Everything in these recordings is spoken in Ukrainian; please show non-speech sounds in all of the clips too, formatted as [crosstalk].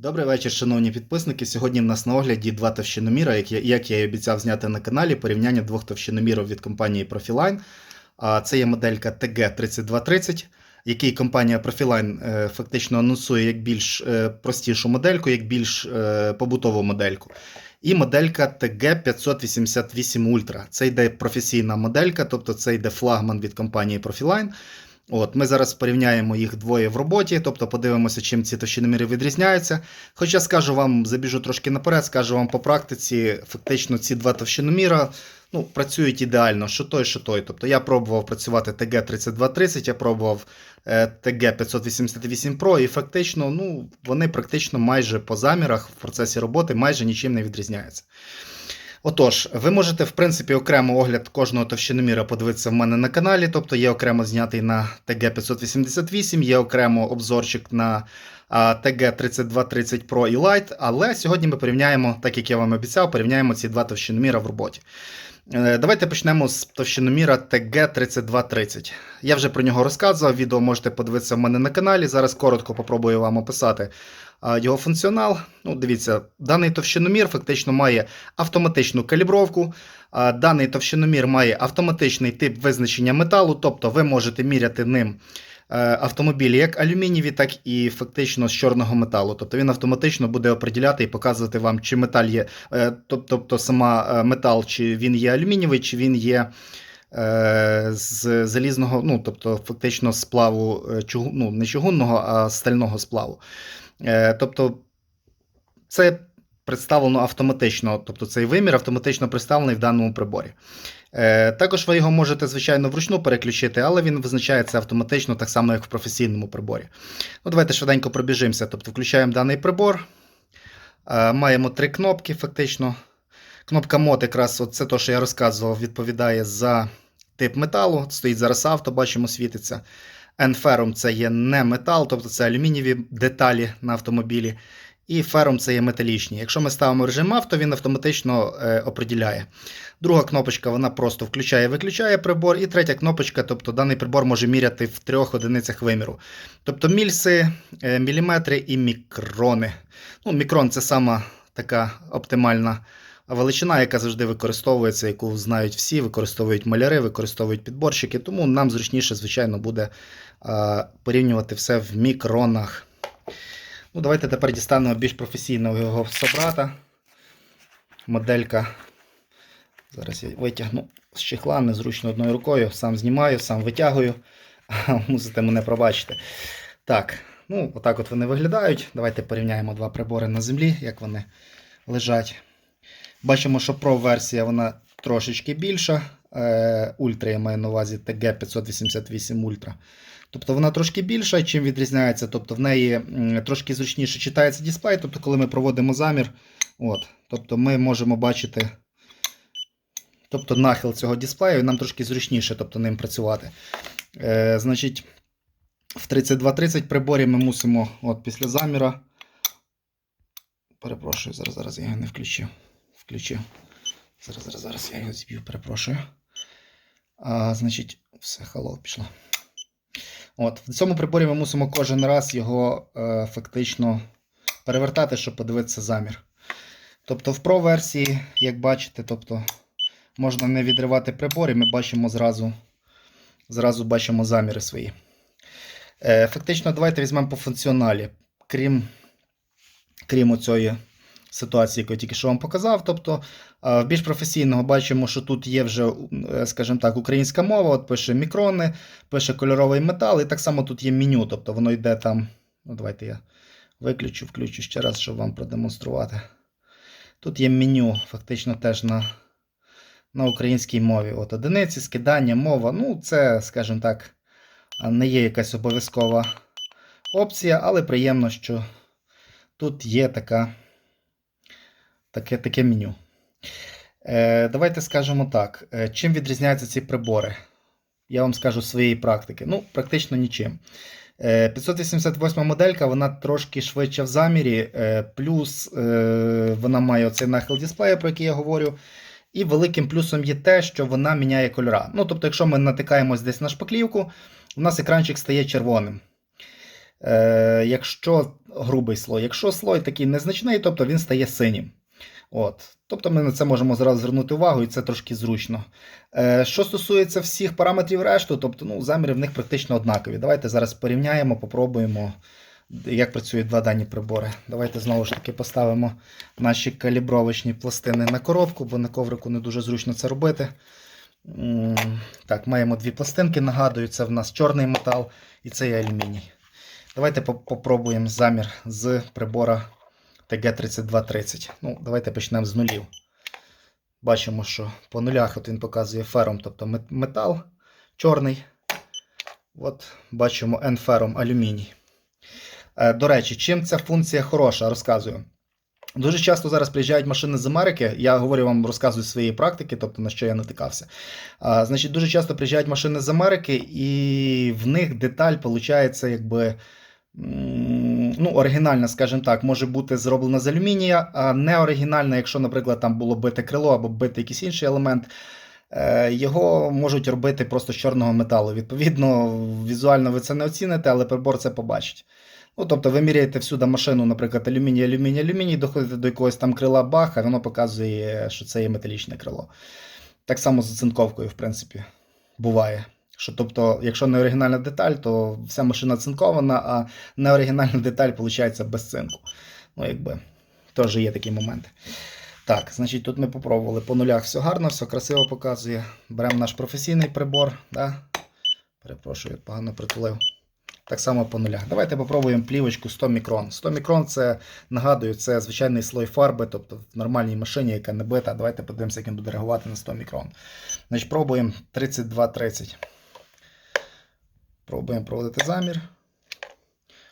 Добрий вечір, шановні підписники. Сьогодні в нас на огляді два товщиноміра, як я, і обіцяв зняти на каналі, порівняння двох товщиномірів від компанії Profiline. Це є моделька TG3230, який компанія Profiline е, фактично анонсує як більш е, простішу модельку, як більш е, побутову модельку. І моделька TG588 Ultra. Це йде професійна моделька, тобто це йде флагман від компанії Profiline. От, Ми зараз порівняємо їх двоє в роботі, тобто подивимося, чим ці товщиноміри відрізняються. Хоча скажу вам, забіжу трошки наперед, скажу вам по практиці, фактично ці два товщиноміра ну, працюють ідеально, що той, що той. Тобто я пробував працювати TG3230, я пробував е, TG588 Pro, і фактично ну, вони практично майже по замірах в процесі роботи майже нічим не відрізняються. Отож, ви можете, в принципі, окремо огляд кожного товщиноміра подивитися в мене на каналі, тобто є окремо знятий на ТГ 588, є окремо обзорчик на TG3230 Pro і Lite, але сьогодні ми порівняємо, так як я вам обіцяв, порівняємо ці два товщиноміра в роботі. Е, Давайте почнемо з товщиноміра TG3230. Я вже про нього розказував, відео можете подивитися в мене на каналі. Зараз коротко попробую вам описати його функціонал. Ну, Дивіться, даний товщиномір фактично має автоматичну калібровку. Даний товщиномір має автоматичний тип визначення металу, тобто ви можете міряти ним автомобілі як алюмінієві, так і фактично з чорного металу. Тобто він автоматично буде определяти і показувати вам, чи металь є, е, тобто сама е, метал, чи він є алюмінієвий, чи він є. е, З залізного, ну тобто фактично сплаву е, ну, не чугунного, а стального сплаву. Е, Тобто це представлено автоматично, тобто цей вимір автоматично представлений в даному приборі. Е, Також ви його можете, звичайно, вручну переключити, але він визначається автоматично, так само, як в професійному приборі. Ну, Давайте швиденько пробіжимося. Тобто включаємо даний прибор. Е, Маємо три кнопки, фактично. Кнопка мод, якраз це те, що я розказував, відповідає за тип металу. Стоїть зараз авто, бачимо, світиться. N-ферум це є не метал, тобто це алюмінієві деталі на автомобілі. І ферум це є металічні. Якщо ми ставимо режим авто, він автоматично е, определяє. Друга кнопочка вона просто включає-виключає прибор. І третя кнопочка, тобто даний прибор може міряти в трьох одиницях виміру. Тобто мільси, е, міліметри і мікрони. Ну, Мікрон це сама така оптимальна величина, яка завжди використовується, яку знають всі, використовують маляри, використовують підборщики. Тому нам зручніше, звичайно, буде е, порівнювати все в мікронах. Ну, Давайте тепер дістанемо більш професійного його собрата. Моделька. Зараз я витягну з чехла, незручно одною рукою, сам знімаю, сам витягую. [laughs] Мусите мене пробачити. Так, ну, отак от вони виглядають. Давайте порівняємо два прибори на землі, як вони лежать. Бачимо, що Pro-версія вона трошечки більша. Е, Ультра я маю на увазі TG588 Ultra. Тобто вона трошки більша, чим відрізняється. Тобто в неї трошки зручніше читається дисплей. Тобто, коли ми проводимо замір, от, тобто ми можемо бачити тобто, нахил цього дисплею, нам трошки зручніше тобто, ним працювати. Е, значить, в 3230 приборі ми мусимо от, після заміра. Перепрошую, зараз, зараз я його не включив. Включив. Зараз, зараз, зараз я його зб'ю, перепрошую. А, Значить, все, хало пішло. От, в цьому приборі ми мусимо кожен раз його е, фактично перевертати, щоб подивитися замір. Тобто в Pro версії, як бачите, тобто можна не відривати прибор, і ми бачимо зразу, зразу бачимо заміри свої. Е, фактично, давайте візьмемо по функціоналі. Крім, крім оцієї ситуації, яку я тільки що вам показав. Тобто, е, в більш професійного бачимо, що тут є вже, е, скажімо так, українська мова, от пише мікрони, пише кольоровий метал, і так само тут є меню. Тобто воно йде там. Ну, давайте я виключу, включу ще раз, щоб вам продемонструвати. Тут є меню, фактично теж на, на українській мові. От одиниці, скидання, мова. Ну, це, скажімо так, не є якась обов'язкова опція, але приємно, що тут є така таке, таке меню. Е, Давайте скажемо так. Е, Чим відрізняються ці прибори? Я вам скажу з своєї практики. Ну, практично нічим. Е, 588 моделька, вона трошки швидша в замірі, е, плюс е, вона має оцей нахил дисплею, про який я говорю. І великим плюсом є те, що вона міняє кольора. Ну, тобто, якщо ми натикаємось десь на шпаклівку, у нас екранчик стає червоним. Е, якщо грубий слой, якщо слой такий незначний, тобто він стає синім. От. Тобто ми на це можемо зразу звернути увагу, і це трошки зручно. Е, що стосується всіх параметрів решту, тобто ну, заміри в них практично однакові. Давайте зараз порівняємо, попробуємо, як працюють два дані прибори. Давайте знову ж таки поставимо наші калібровочні пластини на коробку, бо на коврику не дуже зручно це робити. Так, маємо дві пластинки. Нагадую, це в нас чорний метал і це є алюміній. Давайте по- попробуємо замір з прибора ТГ3230. Ну, давайте почнемо з нулів. Бачимо, що по нулях от він показує фером, тобто метал чорний. От бачимо N-фером алюміній. Е, До речі, чим ця функція хороша, розказую. Дуже часто зараз приїжджають машини з Америки. Я говорю вам, розказую з своєї практики, тобто на що я натикався. А, значить, дуже часто приїжджають машини з Америки, і в них деталь виходить, якби. Ну, оригінальна, скажімо так, може бути зроблена з алюмінія, а не оригінальна, якщо, наприклад, там було бите крило або бити якийсь інший елемент, е, його можуть робити просто з чорного металу. Відповідно, візуально ви це не оціните, але прибор це побачить. Ну, тобто ви міряєте всюди машину, наприклад, алюміній, алюміній, алюміній, доходите до якогось там крила бах, а воно показує, що це є металічне крило. Так само з оцинковкою, в принципі, буває. Що, тобто, якщо не оригінальна деталь, то вся машина цинкована, а неоригінальна деталь виходить без цинку. Ну, якби, теж є такі моменти. Так, значить, тут ми попробували по нулях все гарно, все красиво показує. Беремо наш професійний прибор. Да? Перепрошую, погано притулив. Так само по нулях. Давайте попробуємо плівочку 100 мікрон. 100 мікрон це, нагадую, це звичайний слой фарби, тобто в нормальній машині, яка не бита. Давайте подивимося, як він буде реагувати на 100 мікрон. Значить, пробуємо 32-30. Пробуємо проводити замір.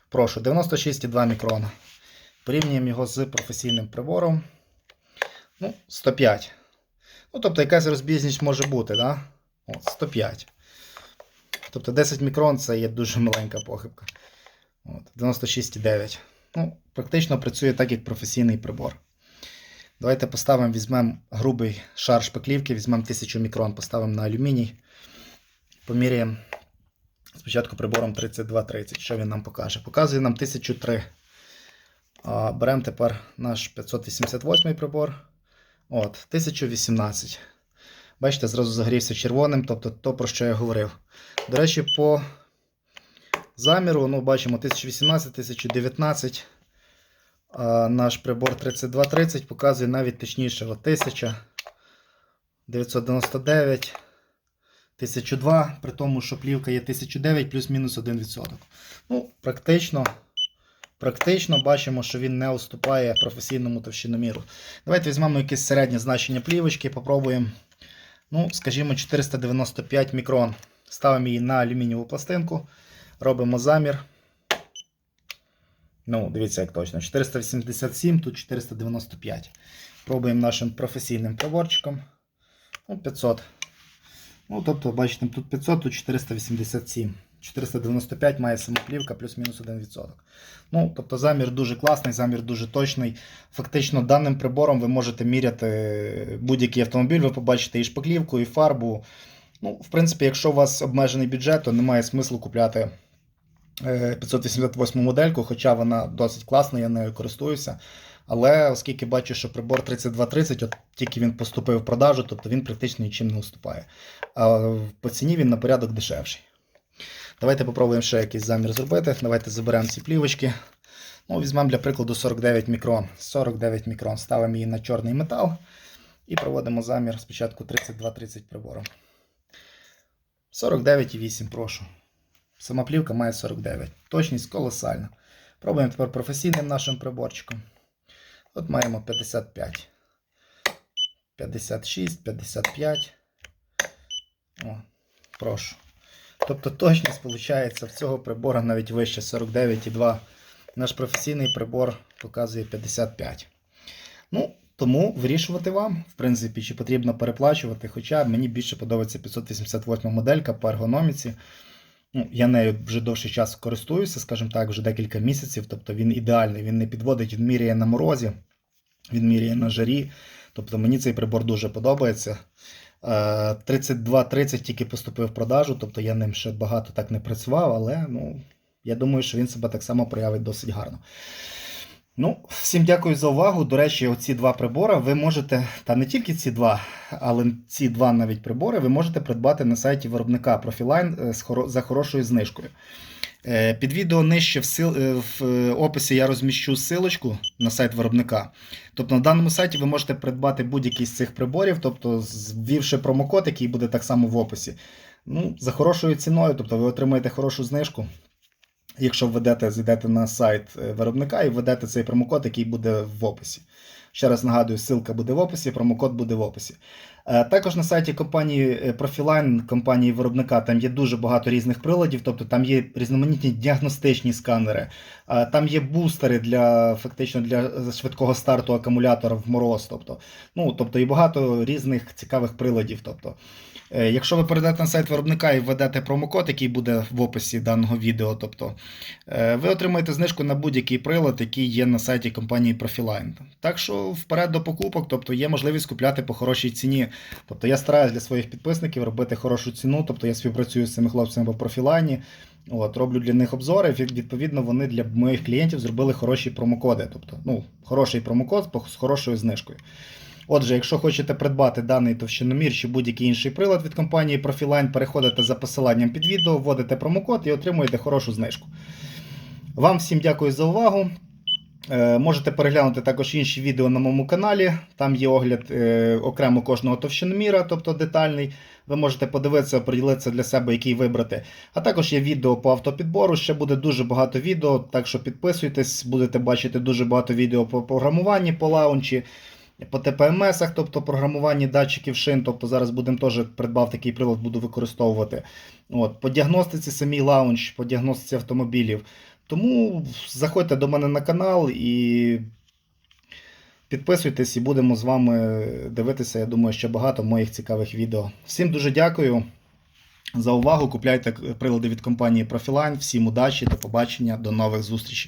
Прошу, 96,2 мікрона. Порівнюємо його з професійним прибором. Ну, 105. Ну, тобто якась розбіжність може бути, да? От, 105. Тобто 10 мікрон це є дуже маленька похибка. 96,9. Ну, практично працює так, як професійний прибор. Давайте поставимо, візьмемо грубий шар шпаклівки, візьмемо 1000 мікрон, поставимо на алюміній. Поміряємо спочатку прибором 3230. Що він нам покаже? Показує нам 1003. А, Беремо тепер наш 588 прибор. От, 1018. Бачите, зразу загрівся червоним, тобто то, про що я говорив. До речі, по заміру, ну, бачимо 1018, 1019. А наш прибор 3230 показує навіть точніше от 1000, 999, 1002, при тому, що плівка є 1009 плюс-мінус 1%. Ну, практично, практично бачимо, що він не уступає професійному товщиноміру. Давайте візьмемо якесь середнє значення плівочки, попробуємо. Ну, скажімо, 495 мікрон. Ставимо її на алюмінієву пластинку, робимо замір. Ну, дивіться, як точно. 487, тут 495. Пробуємо нашим професійним приборчиком. Ну, 500. Ну, тобто, бачите, тут 500, тут 487. 495 має самоплівка плюс-мінус 1%. Ну, тобто замір дуже класний, замір дуже точний. Фактично, даним прибором ви можете міряти будь-який автомобіль, ви побачите і шпаклівку, і фарбу. Ну, в принципі, якщо у вас обмежений бюджет, то немає смислу купляти е, 588 модельку, хоча вона досить класна, я нею користуюся. Але оскільки бачу, що прибор 3230, от тільки він поступив в продажу, тобто він практично нічим не уступає. А по ціні він на порядок дешевший. Давайте попробуємо ще якийсь замір зробити. Давайте заберемо ці плівочки. Ну, Візьмемо для прикладу 49 мікрон. 49 мікрон. Ставимо її на чорний метал і проводимо замір спочатку 32-30 прибором. 49,8, прошу. Сама плівка має 49. Точність колосальна. Пробуємо тепер професійним нашим приборчиком. От маємо 55. 56, 55. О, прошу. Тобто точність виходить в цього прибора навіть вище 49,2. Наш професійний прибор показує 55. Ну, тому вирішувати вам, в принципі, чи потрібно переплачувати. Хоча мені більше подобається 588 моделька по ергономіці. Ну, я нею вже довший час користуюся, скажімо так, вже декілька місяців. Тобто він ідеальний, він не підводить, він міряє на морозі, він міряє на жарі. Тобто мені цей прибор дуже подобається. 32-30 тільки поступив в продажу, тобто я ним ще багато так не працював, але ну, я думаю, що він себе так само проявить досить гарно. Ну, всім дякую за увагу. До речі, оці два прибори ви можете, та не тільки ці два, але ці два навіть прибори ви можете придбати на сайті виробника Profiline е, за хорошою знижкою. Е, Під відео нижче в, е, описі я розміщу силочку на сайт виробника. Тобто на даному сайті ви можете придбати будь-який з цих приборів, тобто ввівши промокод, який буде так само в описі. Ну, за хорошою ціною, тобто ви отримаєте хорошу знижку. Якщо введете, зайдете на сайт е, виробника і введете цей промокод, який буде в описі. Ще раз нагадую, ссылка буде в описі, промокод буде в описі. Е, Також на сайті компанії е, Profiline, компанії виробника, там є дуже багато різних приладів, тобто там є різноманітні діагностичні сканери, там є бустери для фактично для швидкого старту акумулятора в мороз. Тобто, ну, тобто і багато різних цікавих приладів. Тобто, Якщо ви перейдете на сайт виробника і введете промокод, який буде в описі даного відео, тобто е, ви отримаєте знижку на будь-який прилад, який є на сайті компанії Profiline. Так що вперед до покупок, тобто є можливість купляти по хорошій ціні. Тобто я стараюсь для своїх підписників робити хорошу ціну, тобто я співпрацюю з цими хлопцями по Profiline, От, роблю для них обзори. Відповідно, вони для моїх клієнтів зробили хороші промокоди. Тобто, ну, хороший промокод з хорошою знижкою. Отже, якщо хочете придбати даний товщиномір чи будь-який інший прилад від компанії Profiline, переходите за посиланням під відео, вводите промокод і отримуєте хорошу знижку. Вам всім дякую за увагу. Е, Можете переглянути також інші відео на моєму каналі. Там є огляд е, окремо кожного товщиноміра, тобто детальний. Ви можете подивитися, приділитися для себе, який вибрати. А також є відео по автопідбору. Ще буде дуже багато відео, так що підписуйтесь, будете бачити дуже багато відео по програмуванні, по лаунчі, по ТПМСах, тобто програмуванні датчиків шин. Тобто зараз будемо теж придбав такий прилад, буду використовувати. От, по діагностиці самій лаунч, по діагностиці автомобілів. Тому заходьте до мене на канал і підписуйтесь, і будемо з вами дивитися. Я думаю, ще багато моїх цікавих відео. Всім дуже дякую за увагу. Купляйте прилади від компанії Profiline. Всім удачі, до побачення, до нових зустрічей.